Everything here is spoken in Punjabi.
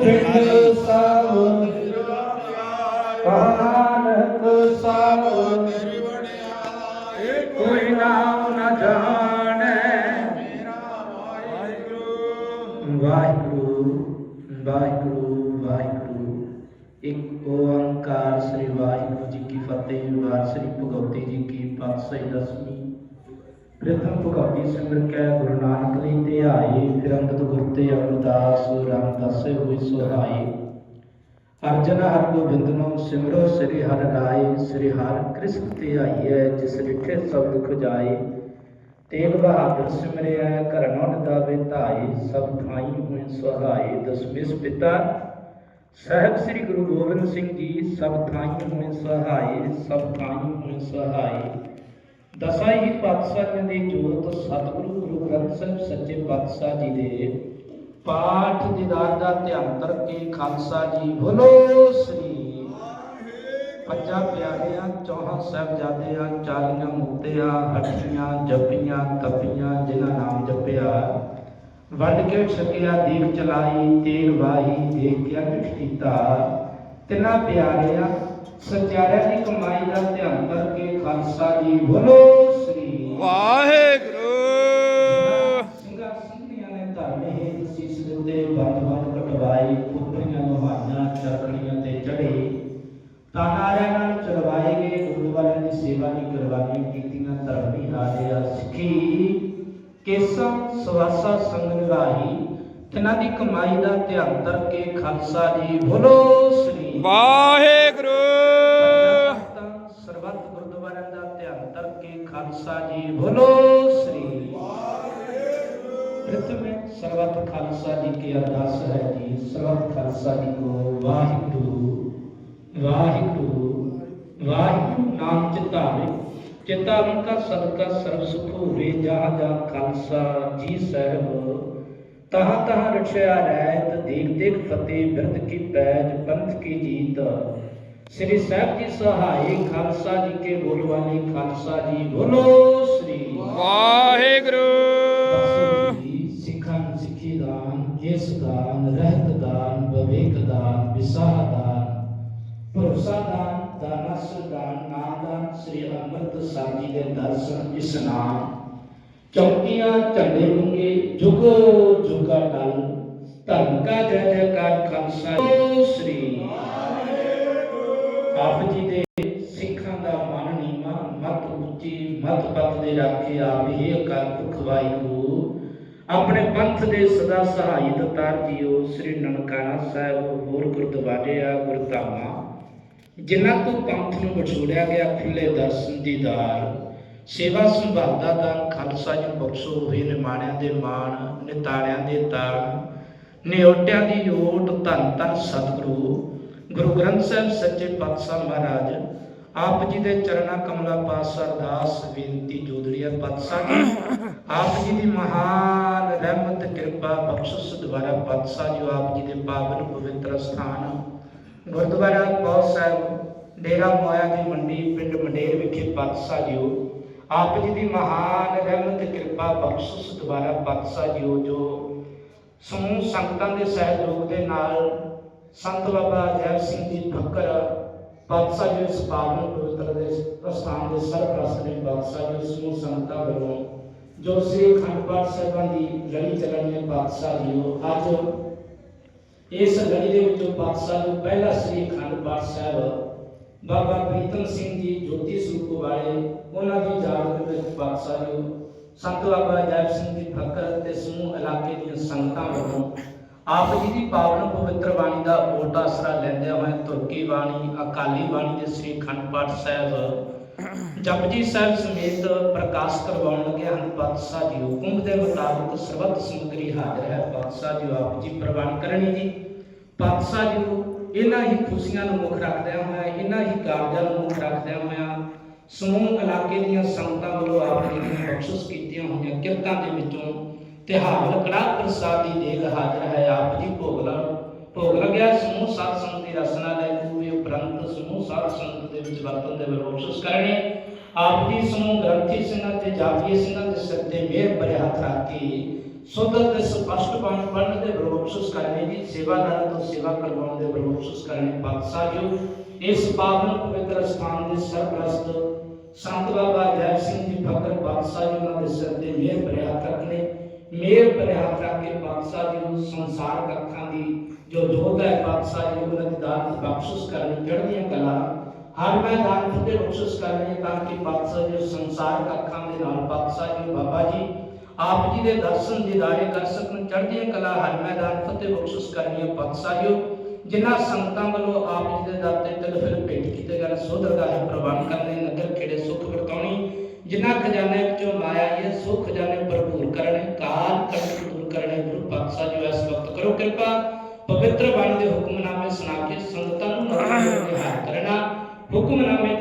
ਪਿੰਡ ਸਭ ਕਹਾਨਕ ਸਭ ਤੇਰੀ ਵਡਿਆਈ ਕੋਈ ਨਾਮ ਨਾ ਜਾਣੈ ਵਾਹਿਗੁਰੂ ਵਾਹਿਗੁਰੂ ਵਾਹਿਗੁਰੂ ਵਾਹਿਗੁਰੂ ਇੱਕ ਓੰਕਾਰ ਸ੍ਰੀ ਵਾਹਿਗੁਰੂ ਜੀ ਕੀ ਫਤਿਹ, ਵਾਰ ਸ੍ਰੀ ਭਗਵਤੀ ਜੀ ਕੀ ਪਾਤਸ਼ਾਹੀ ਦਸਵੀਂ ਪ੍ਰਥਮ ਭਗਵਤੀ ਸਿਮਰ ਕੈ, ਗੁਰੂ ਨਾਨਕ ਲਈ ਧਿਆਏ ਫਿਰ ਗੁਰ ਤੇ ਅਮਰਦਾਸ ਰਾਮਦਾਸੇ ਹੋਏ ਸੁਹਾਏ। ਅਰਜਨ ਹਰ ਗੋਬਿੰਦ ਨੂੰ, ਸਿਮਰੋ ਸ੍ਰੀ ਹਰਿ ਰਾਏ ਸ੍ਰੀ ਹਰਿ ਕ੍ਰਿਸ਼ਨ ਧਿਆਈਐ ਜਿਸ ਰਿਠੇ ਸਭ ਦੁਖ ਜਾਏ। ਤੇਗ ਬਹਾਦਰ ਸਿਮਰਿਆ ਘਰਨੋਂ ਦਾਵੇ ਧਾਏ, ਸਭ ਥਾਈ ਹੋਏ ਸੁਹਾਏ। ਦਸਮਿਸ ਪਿਤਾ ਸਾਹਿਬ ਸ੍ਰੀ ਗੁਰੂ ਗੋਬਿੰਦ ਸਿੰਘ ਜੀ, ਸਭ ਥਾਈ ਹੋਏ ਸਹਾਏ, ਸਭ ਥਾਈ ਹੋਏ ਸਹਾਏ। ਦਸਾਂ ਹੀ ਪਾਤਸ਼ਾਹਾਂ ਦੀ ਜੋਤ ਸਤਿਗੁਰੂ ਗੁਰੂ ਗ੍ਰੰਥ ਸਾਹਿਬ ਸੱਚੇ ਪਾਤਸ਼ਾਹ ਜੀ ਦੇ। ਪਾਠ ਦੀਦਾਰ ਦਾ ਧਿਆਨ ਕਰਕੇ ਖਾਲਸਾ ਜੀ ਬੋਲੋ ਸ੍ਰੀ। ਪੰਜਾਂ ਪਿਆਰਿਆਂ, ਚੌਹਾਂ ਸਾਹਿਬਜ਼ਾਦਿਆਂ, ਚਾਲੀਆਂ ਮੁਕਤਿਆਂ ਹੱਠੀਆਂ ਜਪੀਆਂ ਤਪੀਆਂ, ਜਿਨ੍ਹਾਂ ਨਾਮ ਜਪਿਆ। ਵੰਡ ਕੇ ਛਕਿਆ, ਦੀਪ ਚਲਾਈ, ਤੇਲ ਵਾਹੀ ਦੇਖ ਕੇ ਅਨਿਠ ਕੀਤਾ। ਤਿੰਨਾਂ ਪਿਆਰਿਆਂ ਸੱਚਿਆਰਿਆਂ ਦੀ ਕਮਾਈ ਦਾ ਧਿਆਨ ਕਰਕੇ ਖਾਲਸਾ ਜੀ ਬੋਲੋ ਸ੍ਰੀ ਵਾਹਿਗੁਰੂ। ਸਿੰਘਾਂ ਸਿੰਘੀਆਂ ਨੇ ਧਰਨੇ ਸੀਸ ਦੇ ਉੱਤੇ ਬੰਦ ਬੰਦ ਕਟਵਾਈ ਕੁੱਪੜੀਆਂ ਨੁਹਾਈਆਂ ਚਰਖੜੀਆਂ ਤੇ ਚੜੇ। ਤਾਨਾਰਿਆਂ ਨਾਲ ਚੜਵਾਏ ਗਏ ਗੁਰਦੁਆਰਿਆਂ ਦੀ ਸੇਵਾ ਨਹੀਂ ਕਰਵਾਈਆਂ ਕੀਤੀਆਂ ਧਰਮੀ ਹਾਰਿਆ ਸਿੱਖੀ। ਕੇਸਾਂ ਸਵਾਸਾ ਸੰਗ ਨਿਵਾਹੀ ਤਿਨਾਂ ਦੀ ਕਮਾਈ ਦਾ ਧਿਆਨ ਕਰਕੇ ਖਾਲਸਾ ਜੀ ਬੋਲੋ ਸ੍ਰੀ ਵਾਹਿਗੁਰੂ ਤਾਂ ਸਰਬੱਤ ਗੁਰਦੁਆਰਿਆਂ ਦਾ ਧਿਆਨ ਕਰਕੇ ਖਾਲਸਾ ਜੀ ਬੋਲੋ ਸ੍ਰੀ ਪ੍ਰਥਮ ਸਰਬਤ ਖਾਲਸਾ ਜੀ ਕੀ ਅਰਦਾਸ ਹੈ ਜੀ। ਸਰਬਤ ਖਾਲਸਾ ਜੀ ਕੋ ਵਾਹਿਗੁਰੂ ਵਾਹਿਗੁਰੂ ਵਾਹਿਗੁਰੂ ਨਾਮ ਚਿਤਾਵੇ ਚਿਤਾਵਨ ਕਾ ਸਦਕਾ ਸਰਬ ਸੁਖ ਹੋਵੇ ਜਾ ਜਾ ਖਾਲਸਾ ਜੀ ਸਹਿਬ, ਤਹ ਤਹ ਰਛਿਆ ਰਹਿਤ, ਦੇਖ ਦੇਖ ਫਤਿਹ, ਬਿਰਧ ਕੀ ਪੈਜ, ਪੰਥ ਕੀ ਜੀਤ। ਸ੍ਰੀ ਸਾਹਿਬ ਜੀ ਸਹਾਈ ਖਾਲਸਾ ਜੀ ਕੇ ਬੋਲਵਾਲੇ ਖਾਲਸਾ ਜੀ ਬੋਲੋ ਸ੍ਰੀ ਵਾਹਿਗੁਰੂ। ਸਿੱਖਾਂ ਸਿੱਖੀ ਦਾਨ ਕੇਸ ਦਾਨ ਰਹਿਤ ਦਾਨ ਵਿਵੇਕ ਦਾਨ ਵਿਸਾਹ ਦਾਨ ਭਰੋਸਾ ਦਾਨ ਦਾਨਸ ਦਾਨ ਨਾਦਾਨ ਸ੍ਰੀ ਅੰਮ੍ਰਿਤ ਸਾਹਿਬ ਜੀ ਦੇ ਦਰਸ਼ਨ ਇਸ ਨਾਮ ਚੌਕੀਆਂ ਝੰਡੇ ਲੂੰਗੇ ਜੁਗੋ ਜੁਗਾ ਟਲ ਧਰਮ ਕਾ ਜੈ ਜੈਕਾਰ ਖਾਲਸਾ ਸ੍ਰੀ ਆਪ ਜੀ ਦੇ ਸਿੱਖਾਂ ਦਾ ਮਨ ਨੀਵਾ, ਮਤ ਉੱਚੀ, ਮਤ ਪਤ ਦੇ ਰਾਖੇ ਆਪ ਹੀ ਅਕਾਲ ਪੁਰਖ ਵਾਹਿਗੁਰੂ। ਆਪਣੇ ਪੰਥ ਦੇ ਸਦਾ ਸਹਾਈ ਦਤਾਰ ਜੀਓ, ਸ੍ਰੀ ਨਨਕਾਣਾ ਸਾਹਿਬ ਹੋਰ ਗੁਰਦੁਆਰੇ ਆ, ਗੁਰਧਾਮਾਂ। ਜਿਨ੍ਹਾਂ ਤੋਂ ਪੰਥ ਨੂੰ ਵਿਛੋੜਿਆ ਗਿਆ ਖੁੱਲੇ ਦਰਸ਼ਨ ਦੀਦਾਰ ਸੇਵਾ ਸੰਭਾਲਦਾ ਦਾਨ ਖਾਲਸਾ ਜੀ ਬਖਸ਼ੋ ਹੋਏ ਨਿਮਾਣਿਆਂ ਦੇ ਮਾਣ, ਨਿਤਾਰਿਆਂ ਦੇ ਤਾਰਨ ਨਿਓਟਿਆਂ ਦੀ ਓਟ ਧੰਨ ਧੰਨ ਸਤਿਗੁਰੂ। ਗੁਰੂ ਗ੍ਰੰਥ ਸਾਹਿਬ ਸੱਚੇ ਪਾਤਸ਼ਾਹ ਮਹਾਰਾਜ, ਆਪ ਜੀ ਦੇ ਚਰਨਾ ਕਮਲਾ ਪਾਸ ਅਰਦਾਸ, ਬੇਨਤੀ, ਜੋਦੜੀਆ ਪਾਤਸ਼ਾਹ ਜੀ, ਆਪ ਜੀ ਦੀ ਮਹਾਨ ਰਹਿਮਤ, ਕਿਰਪਾ, ਬਖਸ਼ਿਸ਼ ਦੁਆਰਾ ਪਾਤਸ਼ਾਹ ਜੀ ਆਪ ਜੀ ਦੇ ਪਾਵਨ ਪਵਿੱਤਰ ਸਥਾਨ, ਗੁਰਦੁਆਰਾ ਕੌਰ ਸਾਹਿਬ, ਡੇਰਾ ਮੋਇਆ ਦੀ ਮੰਡੀ, ਪਿੰਡ ਮੰਡੇਰ ਵਿਖੇ ਪਾਤਸ਼ਾਹ ਜੀਓ। ਆਪ ਜੀ ਦੀ ਮਹਾਨ ਰਹਿਮਤ, ਕਿਰਪਾ, ਬਖਸ਼ਿਸ਼ ਦੁਆਰਾ ਪਾਤਸ਼ਾਹ ਜੀਓ, ਜੋ ਸਮੂਹ ਸੰਗਤਾਂ ਦੇ ਸਹਿਯੋਗ ਦੇ ਨਾਲ ਸੰਤ ਬਾਬਾ ਜੈ ਸਿੰਘ ਜੀ ਠੱਕਰ ਪਾਤਸ਼ਾਹ ਜੀ ਇਸ ਪਾਵਨ ਪਵਿੱਤਰ ਦੇ ਸਥਾਨ ਦੇ ਸਰਪ੍ਰਸਤ ਨੇ ਪਾਤਸ਼ਾਹ ਜੀ ਸਮੂਹ ਸੰਗਤਾਂ ਵੱਲੋਂ, ਜੋ ਸ੍ਰੀ ਅਖੰਡ ਪਾਠ ਸਾਹਿਬਾਂ ਦੀ ਲੜੀ ਚੱਲਣ ਦੇ ਪਾਤਸ਼ਾਹ ਜੀਓ ਅੱਜ ਇਸ ਲੜੀ ਦੇ ਵਿੱਚੋਂ ਪਾਤਸ਼ਾਹ ਜੀ ਪਹਿਲਾ ਸ੍ਰੀ ਅਖੰਡ ਪਾਠ ਸਾਹਿਬ ਬਾਬਾ ਪ੍ਰੀਤਮ ਸਿੰਘ ਜੀ ਜੋਤੀ ਸਰੂਪ ਵਾਲੇ ਉਹਨਾਂ ਦੀ ਯਾਦ ਦੇ ਵਿੱਚ ਪਾਤਸ਼ਾਹ ਜੀ ਸੰਤ ਬਾਬਾ ਜੈਬ ਸਿੰਘ ਜੀ ਠੱਕਰ ਤੇ ਸਮੂਹ ਇਲਾਕੇ ਦੀਆਂ ਸੰਗਤਾਂ ਵੱਲੋਂ ਆਪ ਜੀ ਦੀ ਪਾਵਨ ਪਵਿੱਤਰ ਬਾਣੀ ਦਾ ਓਟ ਆਸਰਾ ਲੈਂਦੇ ਹੋਏ ਤੁਰਕੀ ਬਾਣੀ, ਅਕਾਲੀ ਬਾਣੀ ਦੇ ਸ੍ਰੀ ਅਖੰਡ ਪਾਠ ਸਾਹਿਬ, ਜਪਜੀ ਸਾਹਿਬ ਸਮੇਤ ਪ੍ਰਕਾਸ਼ ਕਰਵਾਉਣ ਲੱਗੇ ਹਨ। ਪਾਤਸ਼ਾਹ ਜੀ ਹੁਕਮ ਦੇ ਮੁਤਾਬਕ ਸਰਬੱਤ ਸਮਗਰੀ ਹਾਜ਼ਰ ਹੈ। ਪਾਤਸ਼ਾਹ ਜੀ ਆਪ ਜੀ ਪ੍ਰਵਾਨ ਕਰਨੀ ਜੀ। ਪਾਤਸ਼ਾਹ ਜੀ ਇਹਨਾਂ ਹੀ ਖੁਸ਼ੀਆਂ ਨੂੰ ਮੁੱਖ ਰੱਖਦਿਆਂ ਹੋਇਆ, ਇਹਨਾਂ ਹੀ ਕਾਰਜਾਂ ਨੂੰ ਮੁੱਖ ਰੱਖਦਿਆਂ ਹੋਇਆ, ਸਮੂਹ ਇਲਾਕੇ ਦੀਆਂ ਸੰਗਤਾਂ ਵੱਲੋਂ ਆਪ ਜੀ ਦੀਆਂ ਬਖਸ਼ਿਸ਼ ਕੀਤੀਆਂ ਹੋਈਆਂ ਕਿਰਤਾਂ ਦੇ ਵਿੱਚੋਂ ਤਿਹਾਰ ਕੜਾ ਪ੍ਰਸਾਦ ਦੇਗ ਹਾਜ਼ਰ ਹੈ ਆਪ ਜੀ ਭੋਗ ਭੋਗ ਲੱਗਿਆ ਸਮੂਹ ਸਾਧ ਸੰਗਤ ਦੀ ਰਸਨਾ ਲੈ ਪੂਰੇ ਉਪਰੰਤ ਸਮੂਹ ਸਾਧ ਸੰਗਤ ਦੇ ਵਿੱਚ ਵਰਤਨ ਦੇ ਵੱਲੋਂ ਬਖਸ਼ਿਸ਼ ਆਪ ਜੀ ਸਮੂਹ ਗ੍ਰੰਥੀ ਸਿੰਘਾਂ ਤੇ ਜਾਪੀ ਸਿੰਘਾਂ ਦੇ ਸਿਰ ਤੇ ਮਿਹਰ ਭਰੇ ਹੱਥ ਰੱਖ ਕੇ ਸੁੰਦਰ ਤੇ ਸਪਸ਼ਟ ਬਾਣੀ ਪੜ੍ਹਨ ਦੇ ਬਰੋਬਸਸ ਕਰਨੇ ਦੀ ਸੇਵਾਦਾਰਾਂ ਤੋਂ ਸੇਵਾ ਕਰਵਾਉਣ ਦੇ ਬਰੋਬਸਸ ਕਰਨੇ ਪਾਤਸ਼ਾਹ ਜੀ ਇਸ ਪਾਵਨ ਪਵਿੱਤਰ ਸਥਾਨ ਦੇ ਸਰਪ੍ਰਸਤ ਸੰਤ ਬਾਬਾ ਜੈ ਸਿੰਘ ਜੀ ਫਕਰ ਪਾਤਸ਼ਾਹ ਜੀ ਉਹਨਾਂ ਦੇ ਸਿਰ ਤੇ ਮਿਹਰ ਭਰੇ ਹੱਥ ਰੱਖਣੇ। ਮਿਹਰ ਭਰੇ ਹੱਥ ਰੱਖ ਕੇ ਪਾਤਸ਼ਾਹ ਜੀ ਨੂੰ ਸੰਸਾਰ ਅੱਖਾਂ ਦੀ, ਜੋ ਜੋਤ ਹੈ, ਪਾਤਸ਼ਾਹ ਜੀ ਉਹਨਾਂ ਦੀ ਬਖਸ਼ਿਸ਼ ਕਰਨੀ ਚੜ੍ਹਦੀਆਂ ਕਲਾ। ਹਰ ਮੈਦਾਨ ਫਤਿਹ ਬਖਸ਼ਿਸ਼ ਕਰਨੀ ਤਾਂ ਕਿ ਪਾਤਸ਼ਾਹ ਜੀ ਸੰਸਾਰ ਅੱਖਾਂ ਦੇ ਨਾਲ ਪਾਤਸ਼ਾਹ ਜੀ, ਬਾਬਾ ਜੀ, ਆਪ ਜੀ ਦੇ ਦਰਸ਼ਨ ਦੀਦਾਰੇ ਕਰ ਸਕਣ, ਚੜ੍ਹਦੀਆਂ ਕਲਾ ਹਰ ਮੈਦਾਨ ਫਤਿਹ ਬਖਸ਼ਿਸ਼ ਕਰਨੀ ਹੈ ਜੀ ਜਿਨ੍ਹਾਂ ਸੰਗਤਾਂ ਵੱਲੋਂ ਆਪ ਜੀ ਦੇ ਦਰ ਤੇ ਤਿਲ ਫਿਰ ਭੇਟ ਕੀਤੇ ਗਏ ਸੁਧਰਦਾ ਹੈ ਪ੍ਰਵਾਨ ਕਰਨੇ ਨਗਰ ਖੇੜੇ ਸੁਖ ਵਰਤਾਉਣੀ। ਜਿਨ੍ਹਾਂ ਖਜ਼ਾਨੇ ਵਿੱਚੋਂ ਮਾਇਆ ਇਹ ਸੁਖ ਖਜ਼ਾਨੇ ਭਰਪੂਰ ਬਾਣੀ ਦੇ